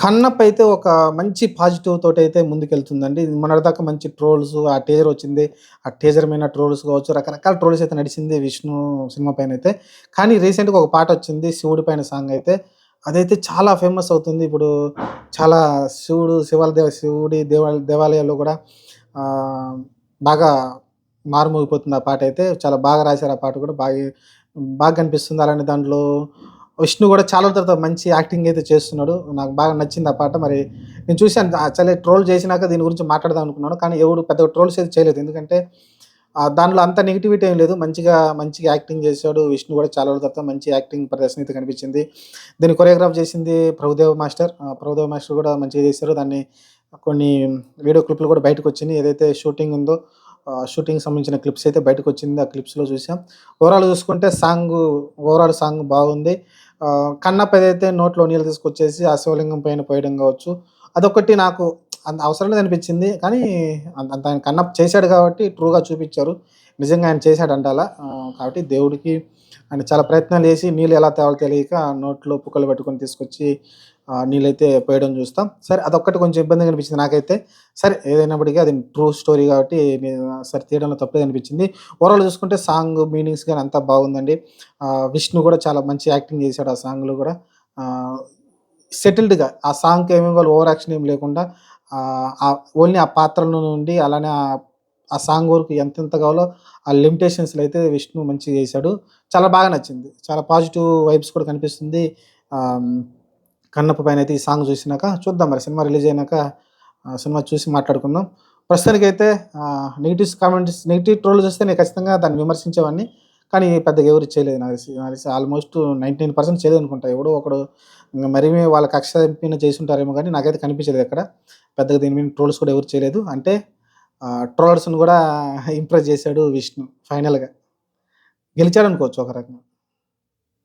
కన్నప్ అయితే ఒక మంచి పాజిటివ్ తోటి అయితే ముందుకెళ్తుందండి. మొన్నటిదాకా మంచి ట్రోల్స్ ఆ టేజర్ వచ్చింది. ఆ టేజర్ మీద ట్రోల్స్ కావచ్చు, రకరకాల ట్రోల్స్ అయితే నడిచింది 'విష్ణు' సినిమా పైన అయితే కానీ రీసెంట్‌గా ఒక పాట వచ్చింది 'శివుడి' పైన సాంగ్ అయితే. అదైతే చాలా ఫేమస్ అవుతుంది. ఇప్పుడు చాలా శివుడు శివాల దేవ శివుడి దేవాల దేవాలయాల్లో కూడా బాగా మారుమోగిపోతుంది ఆ పాట అయితే చాలా బాగా రాశారు ఆ పాట కూడా. బాగా బాగా కనిపిస్తుంది. అలానే దాంట్లో విష్ణు కూడా చాలా తర్వాత మంచి యాక్టింగ్ అయితే చేస్తున్నాడు. నాకు బాగా నచ్చింది ఆ పాట. మరి నేను చూశాను చాలా ట్రోల్ చేసినాక దీని గురించి మాట్లాడదాం అనుకున్నాను. కానీ ఎవడు పెద్దగా ట్రోల్స్ అయితే చేయలేదు. ఎందుకంటే దానిలో దాంట్లో అంత నెగటివిటీ ఏం లేదు. మంచిగా మంచిగా యాక్టింగ్ చేశాడు. విష్ణు కూడా చాలా రోజుల తర్వాత మంచి యాక్టింగ్ ప్రదర్శన అయితే కనిపించింది. దీన్ని కొరియోగ్రాఫ్ చేసింది ప్రభుదేవ మాస్టర్. ఆహ్, ప్రభుదేవ మాస్టర్ కూడా మంచిగా చేశారు. దాన్ని కొన్ని వీడియో క్లిప్‌లు కూడా బయటకొచ్చినాయి. ఏదైతే షూటింగ్ ఉందో షూటింగ్ సంబంధించిన క్లిప్స్ అయితే బయటకొచ్చింది. ఆ క్లిప్స్‌లో చూసాం. ఓవరాల్ చూసుకుంటే సాంగ్ ఓవరాల్ సాంగ్ బాగుంది. కన్నప్ప ఏదైతే నోట్లో నీళ్ళు తీసుకొచ్చేసి ఆ శివలింగం పైన పోయడం కావచ్చు. అదొకటి నాకు అంత అవసరం లేదనిపించింది. కానీ అంత ఆయన కన్న చేశాడు కాబట్టి ట్రూగా చూపించారు నిజంగా ఆయన చేశాడంట అలా. కాబట్టి దేవుడికి ఆయన చాలా ప్రయత్నాలు చేసి నీళ్ళు ఎలా తేవాలో తెలియక నోట్లో పుక్కలు పెట్టుకొని తీసుకొచ్చి నీళ్ళైతే పోయడం చూస్తాం. సరే అదొక్కటి కొంచెం ఇబ్బందిగా అనిపించింది నాకైతే. సరే ఏదైనప్పటికీ అది ట్రూ స్టోరీ కాబట్టి నేను సరే తీయడంలో తప్పలేదనిపించింది. ఓవరాల్ చూసుకుంటే సాంగ్ మీనింగ్స్ కానీ అంతా బాగుందండి. విష్ణు కూడా చాలా మంచి యాక్టింగ్ చేశాడు ఆ సాంగ్‌లో కూడా. సెటిల్డ్‌గా ఆ సాంగ్‌కి ఏమి వాళ్ళు ఓవర్ యాక్షన్ ఏం లేకుండా ఓన్లీ ఆ పాత్రలో నుండి అలానే ఆ సాంగ్ వరకు ఎంతెంత కావాలో ఆ లిమిటేషన్స్‌లో అయితే విష్ణు మంచిగా చేశాడు. చాలా బాగా నచ్చింది. చాలా పాజిటివ్ వైబ్స్ కూడా కనిపిస్తుంది. కన్నప్ప పైన అయితే ఈ సాంగ్ చూసినాక చూద్దాం మరి సినిమా రిలీజ్ అయినాక సినిమా చూసి మాట్లాడుకుందాం. ప్రస్తుతానికైతే నెగిటివ్స్ కామెంట్స్ నెగిటివ్ ట్రోల్ చూస్తే నేను ఖచ్చితంగా దాన్ని విమర్శించేవాడిని. కానీ పెద్దగా ఎవరు చేయలేదు నాకు తెలిసి. నాకు తెలిసి ఆల్మోస్ట్ 99% చేయలేదనుకుంటా. ఎవడో ఒకడు ఇంగ మరి వాళ్ళ కక్ష చంపిన చేసుంటారేమో కానీ నాకైతే కనిపించలేదు ఎక్కడ. పెద్దగా దీని మీద ట్రోల్స్ కూడా ఎవరు చేయలేదు. అంటే ట్రోలర్స్‌ని కూడా ఇంప్రెస్ చేశాడు విష్ణు ఫైనల్‌గా. గెలిచాడనుకోవచ్చు ఒక రకంగా.